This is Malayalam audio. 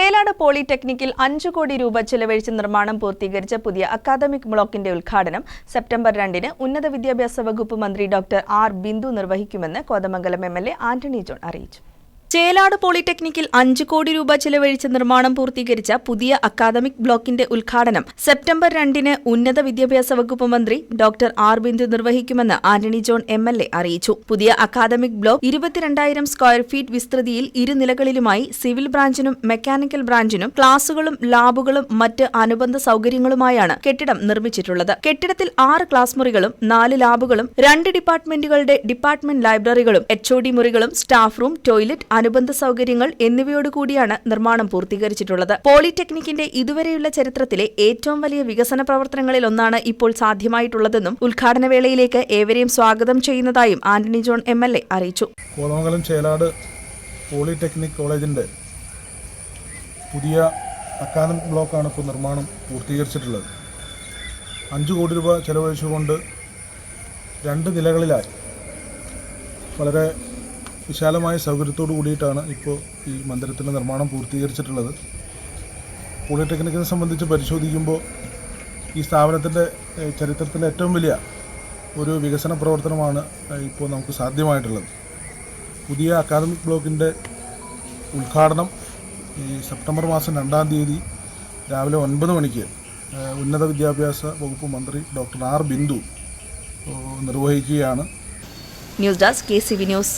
ചേലാട് പോളിടെക്നിക്കിൽ അഞ്ചു കോടി രൂപ ചെലവഴിച്ച് നിർമ്മാണം പൂർത്തീകരിച്ച പുതിയ അക്കാദമിക് ബ്ലോക്കിന്റെ ഉദ്ഘാടനം സെപ്റ്റംബർ രണ്ടിന് ഉന്നത വിദ്യാഭ്യാസ വകുപ്പ് മന്ത്രി ഡോക്ടർ ആർ ബിന്ദു നിർവഹിക്കുമെന്ന് കോതമംഗലം എം ആന്റണി ജോൺ അറിയിച്ചു. ചേലാട് പോളിടെക്നിക്കിൽ അഞ്ച് കോടി രൂപ ചെലവഴിച്ച് നിർമ്മാണം പൂർത്തീകരിച്ച പുതിയ അക്കാദമിക് ബ്ലോക്കിന്റെ ഉദ്ഘാടനം സെപ്റ്റംബർ രണ്ടിന് ഉന്നത വിദ്യാഭ്യാസ വകുപ്പ് മന്ത്രി doctor R Bindu നിർവഹിക്കുമെന്ന് Antony John M L A അറിയിച്ചു. പുതിയ അക്കാദമിക് ബ്ലോക്ക് ഇരുപത്തിരണ്ടായിരം സ്ക്വയർ ഫീറ്റ് വിസ്തൃതിയിൽ ഇരുനിലകളിലുമായി സിവിൽ ബ്രാഞ്ചിനും മെക്കാനിക്കൽ ബ്രാഞ്ചിനും ക്ലാസുകളും ലാബുകളും മറ്റ് അനുബന്ധ സൗകര്യങ്ങളുമായാണ് കെട്ടിടം നിർമ്മിച്ചിട്ടുള്ളത്. കെട്ടിടത്തിൽ ആറ് ക്ലാസ് മുറികളും നാല് ലാബുകളും രണ്ട് ഡിപ്പാർട്ട്മെന്റുകളുടെ ഡിപ്പാർട്ട്മെന്റ് ലൈബ്രറികളും എച്ച്ഒഡി മുറികളും സ്റ്റാഫ് റൂം ടോയ്ലറ്റ് അനുബന്ധ സൗകര്യങ്ങൾ എന്നിവയോടുകൂടിയാണ് നിർമ്മാണം പൂർത്തീകരിച്ചിട്ടുള്ളത്. പോളിടെക്നിക്കിന്റെ ഇതുവരെയുള്ള ചരിത്രത്തിലെ ഏറ്റവും വലിയ വികസന പ്രവർത്തനങ്ങളിൽ ഒന്നാണ് ഇപ്പോൾ സാധ്യമായിട്ടുള്ളതെന്നും ഉദ്ഘാടന വേളയിലേക്ക് ഏവരെയും സ്വാഗതം ചെയ്യുന്നതായും Antony John M L A അറിയിച്ചു. ചേലാട് പോളിടെക്നിക് കോളേജിന്റെ പുതിയ അക്കാദമിക് ബ്ലോക്കാണ് ഇപ്പോൾ നിർമ്മാണം പൂർത്തീകരിച്ചിട്ടുള്ളത്. അഞ്ച് കോടി രൂപ ചെലവഴിച്ചുകൊണ്ട് രണ്ട് നിലകളിലായി വളരെ വിശാലമായ സൗകര്യത്തോടു കൂടിയിട്ടാണ് ഇപ്പോൾ ഈ മന്ദിരത്തിന്റെ നിർമ്മാണം പൂർത്തീകരിച്ചിട്ടുള്ളത്. പോളിടെക്നിക്കിനെ സംബന്ധിച്ച് പരിശോധിക്കുമ്പോൾ ഈ സ്ഥാപനത്തിന്റെ ചരിത്രത്തിലെ ഏറ്റവും വലിയ ഒരു വികസന പ്രവർത്തനമാണ് ഇപ്പോൾ നമുക്ക് സാധ്യമായിട്ടുള്ളത്. പുതിയ അക്കാദമിക് ബ്ലോക്കിന്റെ ഉദ്ഘാടനം ഈ സെപ്റ്റംബർ മാസം രണ്ടാം തീയതി രാവിലെ ഒൻപത് മണിക്ക് ഉന്നത വിദ്യാഭ്യാസ വകുപ്പ് മന്ത്രി doctor R Bindu നിർവഹിക്കുകയാണ്. News desk K C V news.